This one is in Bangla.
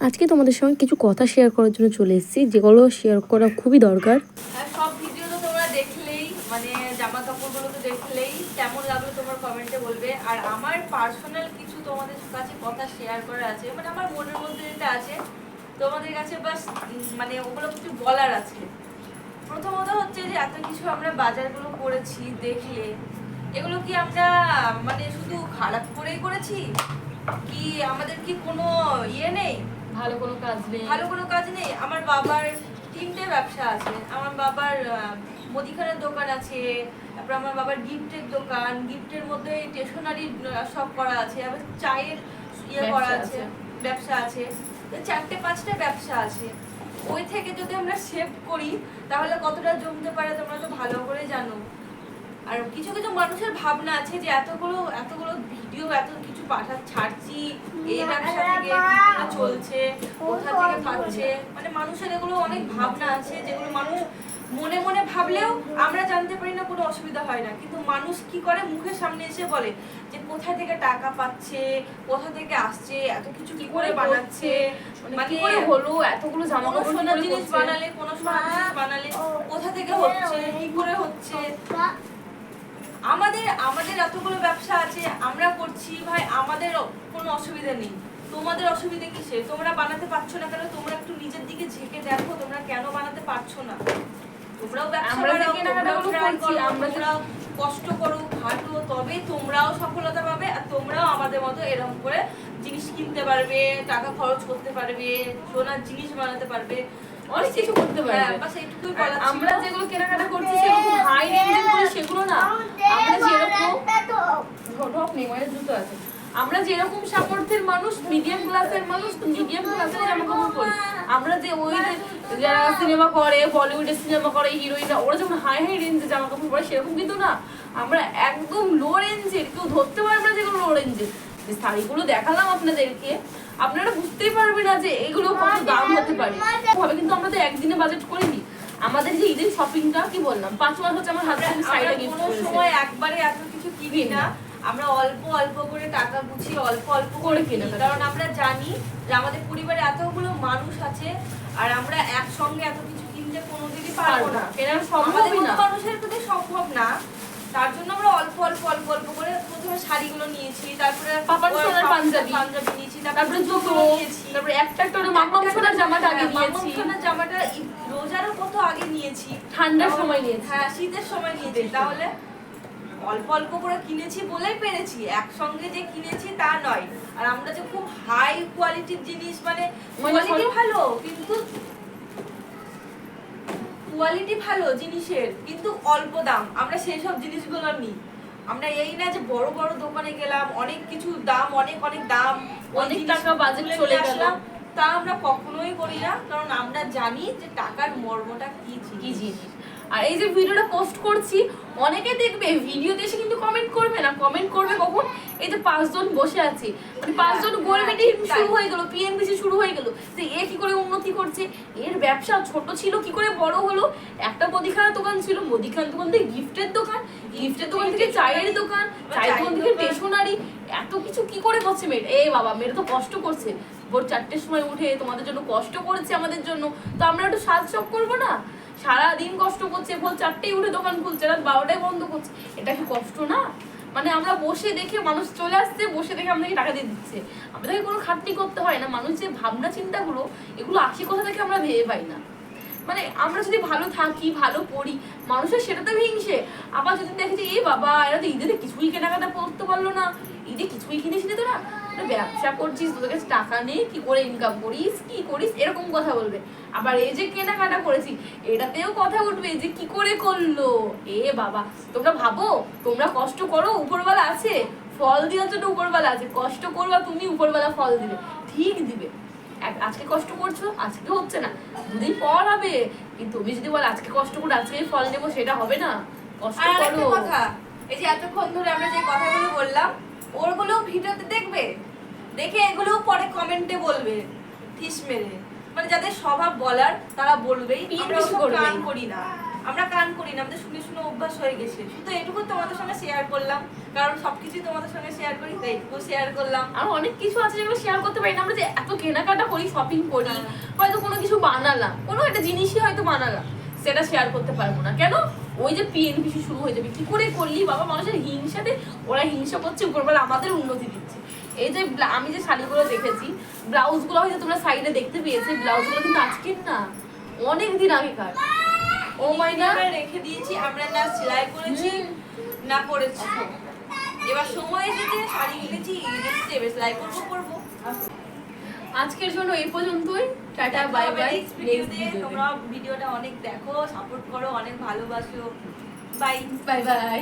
আজকে তোমাদের সঙ্গে কিছু কথা শেয়ার করার জন্য চলে এসেছি, যেগুলো শেয়ার করা খুবই দরকার। সব ভিডিও তো তোমরা দেখলেই মানে তো দেখলেই কেমন লাগল তোমার কমেন্টে বলবে। আর আমার পার্সোনাল কিছু তোমাদের কাছে কথা শেয়ার আছে মানে আমার মনের মধ্যে যেটা আছে, তোমাদের কাছে মানে ওগুলো কিছু বলার আছে। প্রথমত হচ্ছে যে এত কিছু আমরা বাজারগুলো করেছি, দেখলে, এগুলো কি আমরা মানে শুধু খারাপ করেই করেছি? কি আমাদের কি কোনো ইয়ে নেই? ভালো কোনো কাজ নেই। ভালো কোনো কাজ নেই। আমার বাবার তিনটে ব্যবসা আছে। আমার বাবার মুদিখানার দোকান আছে তারপর আমার বাবার গিফটের দোকান গিফটের মধ্যে স্টেশনারি সব করা আছে। আবার চায়ের ইয়ে করা আছে। ব্যবসা আছে। চারটে পাঁচটা ব্যবসা আছে। ওই থেকে যদি আমরা সেভ করি তাহলে কতটা জমতে পারে তোমরা তো ভালো করে জানো। আর কিছু কিছু মানুষের ভাবনা আছে যে এতগুলো এতগুলো ভিডিও এত পাঠা ছাড়ছি এই ব্যবসা থেকে চলছে কোথা থেকে পাচ্ছে? মানে মানুষের এগুলো অনেক ভাবনা আছে যেগুলো মানুষ মনে মনে ভাবলেও আমরা জানতে পারি না কোনো অসুবিধা হয় না। কিন্তু মানুষ কি করে? মুখের সামনে এসে বলে যে কোথা থেকে টাকা পাচ্ছে কোথা থেকে আসছে এত কিছু কি করে বানাচ্ছে? মানে মানে হলো? এতগুলো জামা সোনার জিনিস বানালে কোনো সোনার জিনিস বানালে কোথা থেকে হচ্ছে কি করে হচ্ছে? আমাদের আমাদের আছে করছি ভাই আমাদের কোনো অসুবিধা নেই। তোমাদের অসুবিধা কিসে তোমরা বানাতে পারছ না কেন? তোমরা একটু নিজের দিকে ঝেঁকে দেখো তোমরা কেন বানাতে পারছ না? তোমরাও আমরা কষ্ট করো খাটো তবে তোমরাও সফলতা পাবে আর তোমরাও আমাদের মতো এরকম করে জিনিস কিনতে পারবে টাকা খরচ করতে পারবে সোনার জিনিস বানাতে পারবে। অনেক কিছু করতে পারবে। হ্যাঁ, বাস এইটুকুই আর আমরা যেগুলো কেনাকাটা করছি সেরকম হাই রেঞ্জের সেগুলো না আমরা যেরকম ঢপ নেই মানে আছে। আমরা যেরকম সামর্থ্যের মানুষ মিডিয়াম ক্লাসের মানুষ মিডিয়াম ক্লাসের জামা কাপড় পরি আমরা যে ওই যারা সিনেমা করে বলিউডের সিনেমা করে হিরোইনরা ওরা হাই হাই জামা কাপড় পরে, সেরকম কিন্তু না। আমরা একদম লো রেঞ্জের কেউ ধরতে পারবে না যেগুলো লো রেঞ্জের যে শাড়িগুলো দেখালাম আপনাদেরকে, আপনারা বুঝতেই পারবে না যে এগুলো কত দাম হতে পারে। ভাবে কিন্তু আমরা তো একদিনে বাজেট করিনি। আমাদের যে ঈদের শপিংটা কি বললাম, পাঁচ মাস হচ্ছে আমার গিফট সময় একবারে এত কিছু কিনি না। আমরা অল্প অল্প করে টাকা গুছিয়ে অল্প অল্প করে কিনি। কারণ আমরা জানি যে আমাদের পরিবারে এতগুলো মানুষ আছে আর আমরা একসঙ্গে এত কিছু কিনতে কোনোদিনই পারব না। কেনা মতো না। মানুষের প্রতি সম্ভব না। তার জন্য আমরা অল্প অল্প অল্প অল্প করে প্রথমে শাড়িগুলো নিয়েছি তারপরে সোনার পাঞ্জাবি। পাঞ্জাবি নিয়েছি তারপরে জুতো নিয়েছি। তারপরে একটা একটা করে মাম্মাম সোনার জামাটা আগে হ্যাঁ, নিয়েছি। মামা সোনার জামাটা রোজারও কত আগে নিয়েছি। ঠান্ডার সময় নিয়েছি। হ্যাঁ শীতের সময় নিয়েছি। তাহলে অল্প অল্প করে কিনেছি বলেই পেরেছি একসঙ্গে যে কিনেছি তা নয়। আর আমরা যে খুব হাই কোয়ালিটির জিনিস মানে মানে কোয়ালিটি ভালো কিন্তু কোয়ালিটি ভালো জিনিসের কিন্তু অল্প দাম। আমরা সেই সব জিনিসগুলো নিই আমরা এই না যে বড় বড় দোকানে গেলাম অনেক কিছু দাম অনেক অনেক দাম অনেক টাকা নিয়ে চলে গেল। তা আমরা কখনোই করি না কারণ আমরা জানি যে টাকার মর্মটা কি কি জিনিস। আর এই যে ভিডিওটা পোস্ট করছি অনেকে দেখবে ভিডিওতে এসে কিন্তু কমেন্ট করবে না। কমেন্ট করবে কখন? এই যে পাঁচজন বসে আছে। মানে পাঁচজন হ্যাঁ, গোল মিটিং শুরু হয়ে গেল পিএনবিসি শুরু হয়ে গেল। যে এ কি করে উন্নতি করছে? এর ব্যবসা ছোট ছিল কি করে বড় হলো? একটা মুদিখানার দোকান ছিল মুদিখানার দোকান থেকে গিফটের দোকান গিফটের দোকান থেকে চায়ের দোকান চায়ের দোকান থেকে স্টেশনারি এত কিছু কি করে করছে মেয়েটা? এ বাবা মেয়েটা তো কষ্ট করছে। ভোর চারটের সময় উঠে তোমাদের জন্য কষ্ট করেছে আমাদের জন্য। তো আমরা একটু সাজ শখ করব না? সারা দিন কষ্ট করছে, ভোর চারটেই উঠে দোকান খুলছে, রাত বারোটায় বন্ধ করছে। এটা কি কষ্ট না? মানে আমরা বসে দেখে মানুষ চলে আসছে, বসে দেখে আমাদেরকে টাকা দিয়ে দিচ্ছে। আমাদেরকে কোনো খাটনি করতে হয় না। মানুষ যে ভাবনা চিন্তাগুলো, এগুলো আসি কথা থেকে আমরা ভেবে পাই না। মানে আমরা যদি ভালো থাকি, ভালো পড়ি, মানুষের সেটাতে হিংসে আবার যদি দেখে যে, এ বাবা, এরা তো ঈদে কিছুই কেনাকাটা করতে পারল না। ঈদে কিছুই কিনেছিলি তোরা তোরা ব্যবসা করছিস তোদের কাছে টাকা নেই কি করে ইনকাম করিস কি করিস এরকম কথা বলবে। আবার এই যে কেনাকাটা করেছি এটাতেও কথা উঠবে যে কি করে করল? এ বাবা তোমরা ভাবো তোমরা কষ্ট করো উপরবেলা আছে ফল দেওয়ার জন্য উপরবেলা আছে কষ্ট করবা তুমি উপরবেলা ফল দিবে ঠিক দিবে। আজকে কষ্ট করছ আজকে হচ্ছে না দুদিন পর হবে কিন্তু তুমি যদি বল আজকে কষ্ট করে আজকে ফল নেব সেটা হবে না কষ্ট করো। কথা এই যে এতক্ষণ ধরে আমরা যে কথাগুলো বললাম ওরগুলো ভিডিওতে দেখবে? দেখে এগুলো পরে কমেন্টে বলবে ঠিস মেরে। মানে যাদের স্বভাব বলার তারা বলবেই। আমরা পিছু ওসব করবেই। কান করি না। আমরা কান করি না আমাদের শুনে শুনে অভ্যাস হয়ে গেছে। শুধু এটুকু তোমাদের সঙ্গে শেয়ার করলাম। কারণ সবকিছুই তোমাদের সঙ্গে শেয়ার করি তাই এটুকু শেয়ার করলাম। আর অনেক কিছু আছে যেগুলো শেয়ার করতে পারি না। আমরা যে এত কেনাকাটা করি শপিং করি হ্যাঁ। হয়তো কোনো কিছু বানালাম। কোনো একটা জিনিসই হয়তো বানালাম। সেটা শেয়ার করতে পারব না। কেন? ওই যে পিএনপিসি শুরু হয়ে যাবে। কি করে করলি? বাবা মানুষের হিংসাতে ওরা হিংসা করছে উপরবেলা আমাদের উন্নতি দিচ্ছে। এই যে আমি যে শাড়িগুলো দেখেছি ব্লাউজগুলো হয়তো তোমরা সাইডে দেখতে পেয়েছি ব্লাউজগুলো কিন্তু আজকের না অনেক দিন আগেকার। ও মাই না আমরা রেখে দিয়েছি আমরা না সেলাই করেছি না করেছি। এবার সময় এসেছে শাড়ি কিনেছি সেলাই করব করব। আজকের জন্য এই পর্যন্তই। টাটা বাই বাই তোমরা ভিডিওটা অনেক দেখো সাপোর্ট করো অনেক ভালোবাসো। Bye bye bye